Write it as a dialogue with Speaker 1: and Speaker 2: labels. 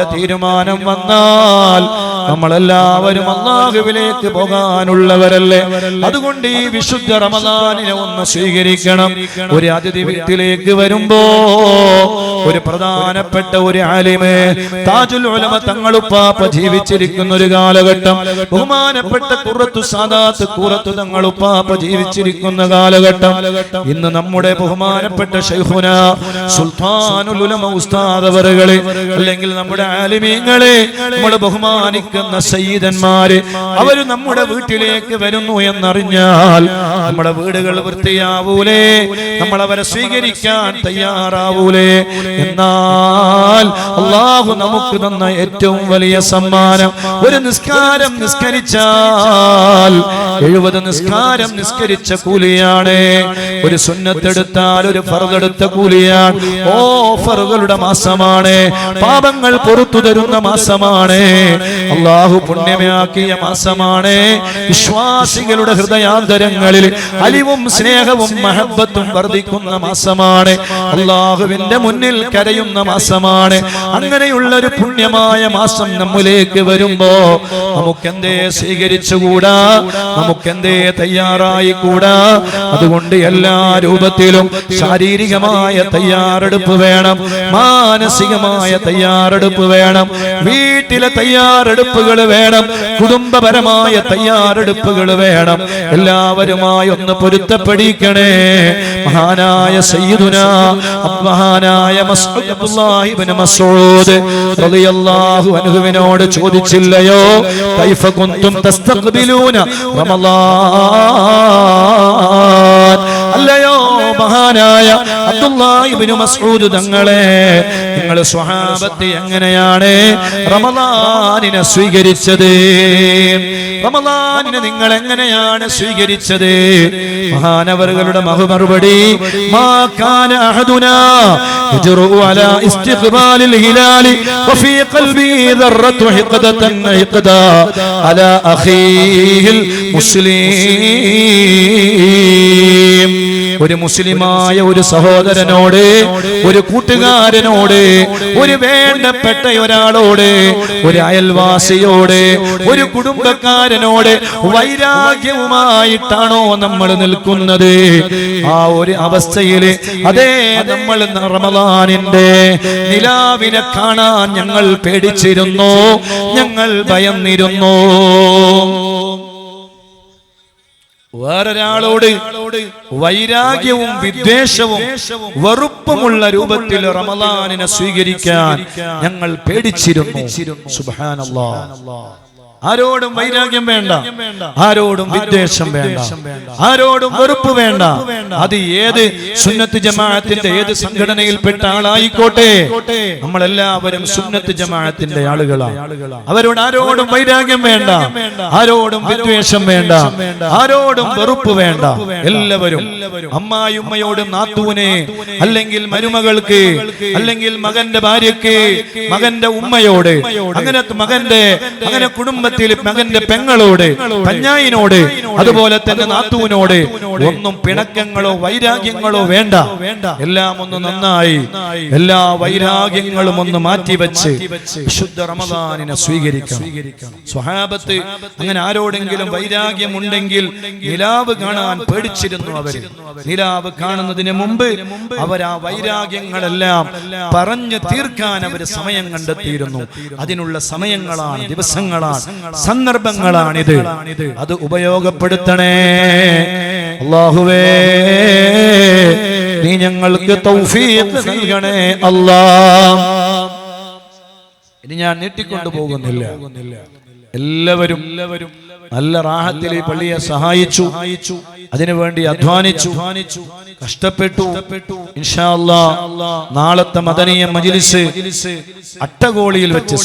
Speaker 1: തീരുമാനം വന്നാൽ നമ്മളെല്ലാവരും അള്ളാഹുവിലേക്ക് പോകാനുള്ളവരല്ലേ? അതുകൊണ്ട് ഈ വിശുദ്ധ റമദാനിനെ ഒന്ന് സ്വീകരിക്കണം. ഒരു അതിഥി വീട്ടിലേക്ക് വരുമ്പോ ഒരു പ്രധാനപ്പെട്ട ഒരു ആലിമേ താജുൽ ഉലമ തങ്ങളുപ്പാപ്പ ജീവിച്ചിരിക്കുന്ന ഒരു കാലഘട്ടം. ബഹുമാനപ്പെട്ട കുറത്തു സാദാത്ത് കുറത്തു തങ്ങളുപ്പാപ്പ ജീവിച്ചിരിക്കുന്ന കാലഘട്ടം. ഇന്ന് നമ്മുടെ ബഹുമാനപ്പെട്ട ഷെയ്ഹുന സുൽത്താനുൽ ഉലമ ഉസ്താദ് അവറുകളെ അല്ലെങ്കിൽ നമ്മുടെ ആലിമീങ്ങളെ നമ്മൾ ബഹുമാനിക്കുന്ന സയ്യിദന്മാര് അവർ നമ്മുടെ വീട്ടിലേക്ക് വരുന്നു എന്നറിഞ്ഞാൽ നമ്മുടെ വീടുകൾ വൃത്തിയാവൂലേ നമ്മൾ അവരെ സ്വീകരിക്കാൻ തയ്യാറാവൂലേ. എന്നാൽ അള്ളാഹു നമുക്ക് തന്ന ഏറ്റവും വലിയ സമ്മാനം ഒരു നിസ്കാരം നിസ്കരിച്ചാൽ എഴുപത് നിസ്കാരം നിസ്കരിച്ച കൂലിയാണ്. ഒരു സുന്നത്തെടുത്താൽ ഒരു ഫറുതെടുത്ത കൂലിയാണ്. ഓഫറുകളുടെ മാസമാണ്. പാപങ്ങൾ പുറത്തു തരുന്ന മാസമാണ്. അള്ളാഹു പുണ്യമാക്കിയ മാസമാണ്. വിശ്വാസികളുടെ ഹൃദയാന്തരങ്ങളിൽ അലിവും സ്നേഹവും മഹബത്തും വർദ്ധിക്കുന്ന മാസമാണ്. അള്ളാഹുവിന്റെ മുന്നിൽ കരയുന്ന മാസമാണ്. അങ്ങനെയുള്ള ഒരു പുണ്യമായ മാസം നമ്മിലേക്ക് വരുമ്പോ നമുക്കെന്തേ സ്വീകരിച്ചുകൂടാ? നമുക്കെന്തേ തയ്യാറായി കൂടാ അതുകൊണ്ട് എല്ലാ രൂപത്തിലും ശാരീരികമായ തയ്യാറെടുപ്പ് വേണം. മാനസികമായ തയ്യാറെടുപ്പ് വേണം. വീട്ടിലെ തയ്യാറെടുപ്പുകൾ വേണം. കുടുംബപരമായ തയ്യാറെടുപ്പുകൾ വേണം. എല്ലാവരുമായി ഒന്ന് പൊരുത്തപ്പെടിക്കണേ. മഹാനായ സയ്യിദുന മഹാനായ മസ്ഊദ് റളിയല്ലാഹു അൻഹുവിനോട് ചോദിച്ചില്ലയോ? കൈഫ കുന്തും തസ്തഖ്ബിലൂന റമളാൻ. അല്ലയോ മഹാനായ അബ്ദുല്ലാഹി ഇബ്നു മസ്ഊദ് തങ്ങളെ നിങ്ങൾ സ്വഹാബത്ത് എങ്ങനെയാണ് റമദാനിനെ സ്വീകരിച്ചത്? റമദാനിനെ നിങ്ങൾ എങ്ങനെയാണ് സ്വീകരിച്ചത്? മഹാനവറുകളുടെ മറുപടി മുസ്ലിം. ഒരു മുസ്ലിമായ ഒരു സഹോദരനോട് ഒരു കൂട്ടുകാരനോട് ഒരു വേണ്ടപ്പെട്ട ഒരാളോട് ഒരു അയൽവാസിയോട് ഒരു കുടുംബക്കാരനോട് വൈരാഗ്യവുമായിട്ടാണോ നമ്മൾ നിൽക്കുന്നത്? ആ ഒരു അവസ്ഥയിൽ അതേ നമ്മൾ റമദാനിന്റെ നിലാവിനെ കാണാൻ ഞങ്ങൾ പേടിച്ചിരുന്നു. ഞങ്ങൾ ഭയന്നിരുന്നു. വേറൊരാളോട് വൈരാഗ്യവും വിദ്വേഷവും വെറുപ്പുമുള്ള രൂപത്തിൽ റമദാനിനെ സ്വീകരിക്കാൻ ഞങ്ങൾ പേടിച്ചിരുന്നു. സുബ്ഹാനല്ലാ. ആരോടും വൈരാഗ്യം വേണ്ട. ആരോടും വിദ്വേഷം വേണ്ട. ആരോടും വെറുപ്പ് വേണ്ട. അത് ഏത് സുന്നത്ത് ജമാഅത്തിന്റെ ഏത് സംഘടനയിൽപ്പെട്ട ആളായിക്കോട്ടെ. നമ്മളെല്ലാവരും സുന്നത്ത് ജമാഅത്തിന്റെ ആളുകളാണ് അവരോട് ആരോടും വൈരാഗ്യം വേണ്ട. ആരോടും വിദ്വേഷം വേണ്ട. ആരോടും വെറുപ്പ് വേണ്ട. എല്ലാവരും അമ്മായുമ്മയോടും നാത്തൂനെ അല്ലെങ്കിൽ മരുമകൾക്ക് അല്ലെങ്കിൽ മകന്റെ ഭാര്യക്ക് മകന്റെ ഉമ്മയോട് അങ്ങനെ മകന്റെ അങ്ങനെ കുടുംബത്തിൽ മകന്റെ പെങ്ങളോട് പഞ്ഞായിനോട് അതുപോലെ തന്നെ നാത്തുവിനോട് ഒന്നും പിണക്കങ്ങളോ വൈരാഗ്യങ്ങളോ വേണ്ട. എല്ലാം ഒന്ന് നന്നായി. എല്ലാ വൈരാഗ്യങ്ങളും ഒന്ന് മാറ്റിവെച്ച് ശുദ്ധ റമദാനിനെ സ്വീകരിക്കണം. സ്വഹാബത്ത് അങ്ങനെ ആരോടെങ്കിലും വൈരാഗ്യം ഉണ്ടെങ്കിൽ നിലാവ് കാണാൻ പേടിച്ചിരുന്നു അവർ. നിലാവ് കാണുന്നതിന് മുമ്പ് അവർ ആ വൈരാഗ്യങ്ങളെല്ലാം പറഞ്ഞു തീർക്കാൻ അവർ സമയം കണ്ടെത്തിയിരുന്നു. അതിനുള്ള സമയങ്ങളാണ് ദിവസങ്ങളാണ്. സന്ദർഭങ്ങളാണിത്. അത് ഉപയോഗപ്പെടുത്തണേ അള്ളാഹുവേ നീ ഞങ്ങൾക്ക് തൗഫീഖ് നൽകണേ അല്ലാ. ഇനി ഞാൻ നീട്ടിക്കൊണ്ടു പോകുന്നില്ല. എല്ലാവരും എല്ലാവരും നല്ല റാഹത്തിൽ ഈ പള്ളിയെ സഹായിച്ചു. അതിനുവേണ്ടി അധ്വാനിച്ചു. കഷ്ടപ്പെട്ടു. ഇൻഷാ നാളത്തെ മദനീയ മജിലിസ് അട്ടകോളിയിൽ വെച്ച്